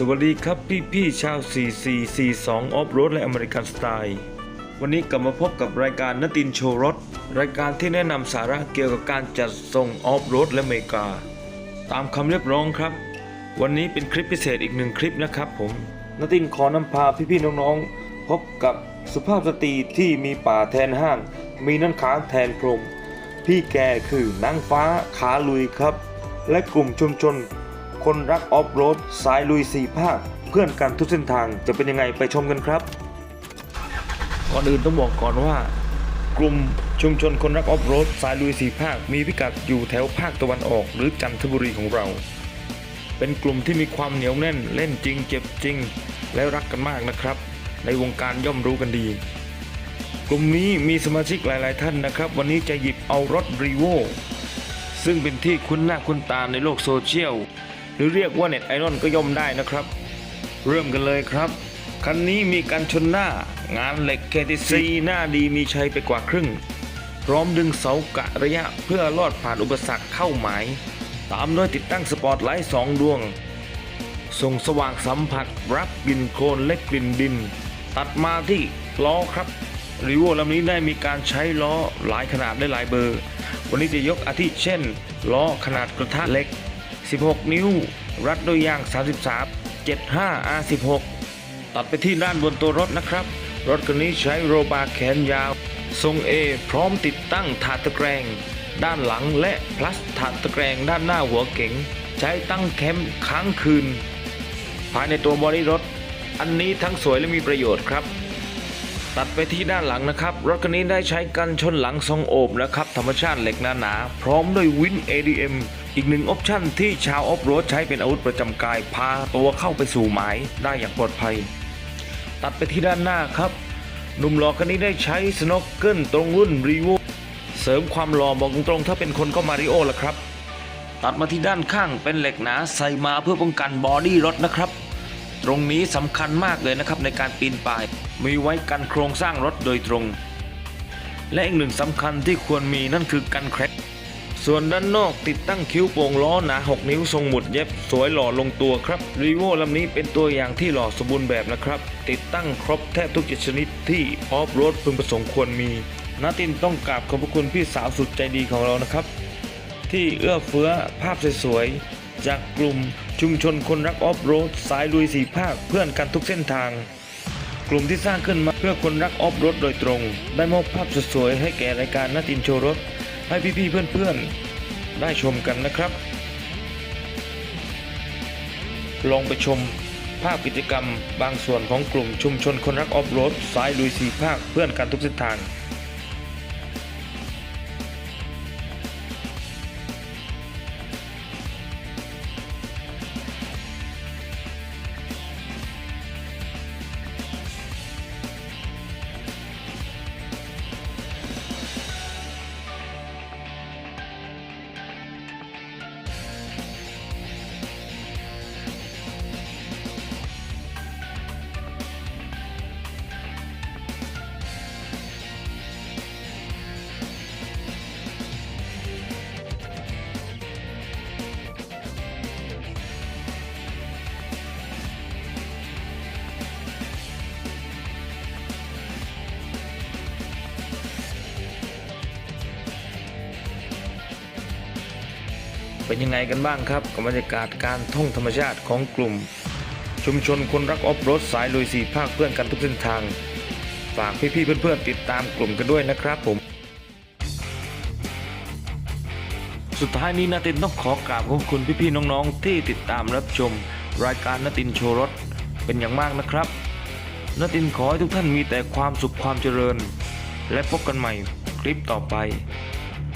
สวัสดีครับพี่พี่ๆชาว 4442 ออฟโรดและอเมริกันสไตล์ วันนี้กลับมาพบกับรายการนตินโชว์รถรายการที่แนะนำสาระเกี่ยวกับการจัดส่งออฟโรดและอเมริกา ตามคำเรียกร้องครับ วันนี้เป็นคลิปพิเศษอีกหนึ่งคลิปนะครับผมนตินขอนำพาพี่พี่ๆน้องๆ พบกับสุภาพสตรีที่มีป่าแทนห้าง มีนั่นค้างแทนพรม พี่แกคือนางฟ้าขาลุยครับ และกลุ่มชุมชน คนรักออฟโรดสายลุยสี่ภาค เพื่อนกันทุกเส้นทางจะเป็นยังไงไปชมกันครับ ก่อนอื่นต้องบอกก่อนว่า กลุ่มชุมชนคนรักออฟโรดสายลุยสี่ภาค มีพิกัดอยู่แถวภาคตะวันออกหรือจันทบุรีของเรา เป็นกลุ่มที่มีความเหนียวแน่นเล่นจริง เจ็บจริง และรักกันมากนะครับ ในวงการย่อมรู้กันดี กลุ่มนี้มีสมาชิกหลาย ๆ ท่านนะครับ วันนี้จะหยิบเอารถรีโวซึ่งเป็นที่คุ้นหน้าคุ้นตาในโลกโซเชียล หรือเรียกว่าเน็ตไอดอลก็ย่อมได้นะครับ เริ่มกันเลยครับ คันนี้มีการชนหน้างานเหล็ก KTC หน้าดีมีชัยไปกว่าครึ่ง พร้อมดึงเสากะระยะเพื่อลอดผ่านอุปสรรคเข้าหมาย ตามด้วยติดตั้งสปอตไลท์สองดวง ส่งสว่างสัมผัสรับกลิ่นโคลนและกลิ่นดิน ตัดมาที่ล้อครับรีโวลำนี้ได้มีการใช้ล้อหลายขนาดได้หลายเบอร์ วันนี้จะยกอาทิเช่น ล้อขนาดกระทะเล็ก 16 นิ้ว รัดด้วยยาง 33 75 R16 ตัดไปที่ด้านบนตัวรถนะครับ รถคันนี้ใช้โรบาร์แขนยาว ทรง A พร้อมติดตั้งถาดตะแกรงด้านหลังและพลัสถาดตะแกรงด้านหน้าหัวเก๋งใช้ตั้งแคมป์ค้างคืน ภายในตัวบอดี้รถ อันนี้ทั้งสวยและมีประโยชน์ครับ ตัดไปที่ด้านหลังนะครับ รถคันนี้ได้ใช้กันชนหลังทรงโอบนะครับ ธรรมชาติเหล็กหนาๆพร้อมด้วยวิน ADM อีกหนึ่งออปชั่นที่ชาวออฟโรดใช้เป็นอาวุธประจำกาย พาตัวเข้าไปสู่หมายได้อย่างปลอดภัย ตัดไปที่ด้านหน้าครับ หนุ่มหล่อคันนี้ได้ใช้สโนว์เกิลตรงรุ่นรีโวเสริมความหล่อบอกตรงๆถ้าเป็นคนก็มาริโอละครับ ตัดมาที่ด้านข้างเป็นเหล็กหนาใส่มาเพื่อป้องกันบอดี้รถนะครับ ตรงนี้สำคัญมากเลยนะครับในการปีนป่าย มีไว้กันโครงสร้างรถโดยตรง และอีกหนึ่งสำคัญที่ควรมีนั่นคือกันแครกส่วนด้านนอกติดตั้งคิ้วโป่งล้อหนา 6 นิ้วทรงหมุดเย็บสวยหล่อลงตัวครับรีโวลำนี้เป็นตัวอย่างที่หล่อสมบูรณ์แบบนะครับ ติดตั้งครบแทบทุกชนิดที่ออฟโรดพึงประสงค์ควรมีนาตินต้องกราบขอบพระคุณพี่สาวสุดใจดีของเรานะครับ ที่เอื้อเฟื้อภาพสวยๆจากกลุ่ม ชุมชนคนรักออฟโรดสายลุยสีภาคเพื่อนกันทุกเส้นทาง กลุ่มที่สร้างขึ้นมาเพื่อคนรักออฟโรดโดยตรง ได้มอบภาพสวยๆให้แก่รายการนัตินโชว์รถให้พี่ๆเพื่อนๆ ได้ชมกันนะครับ ลองไปชมภาพกิจกรรมบางส่วนของกลุ่มชุมชนคนรักออฟโรดสายลุยสีภาคเพื่อนกันทุกเส้นทาง เป็นยังไงกันบ้างครับกับบรรยากาศการท่องธรรมชาติของกลุ่ม ชุมชนคนรักออฟโรดสายลุยสีภาคเพื่อนกันทุกเส้นทาง ฝากพี่ๆเพื่อนๆติดตามกลุ่มกันด้วยนะครับผม สุดท้ายนี้นาตินต้องขอกราบขอบคุณพี่ๆน้องๆ ที่ติดตามรับชม รายการนาตินโชว์รถเป็นอย่างมากนะครับนาตินขอให้ทุกท่านมีแต่ความสุขความเจริญ และพบกันใหม่คลิปต่อไป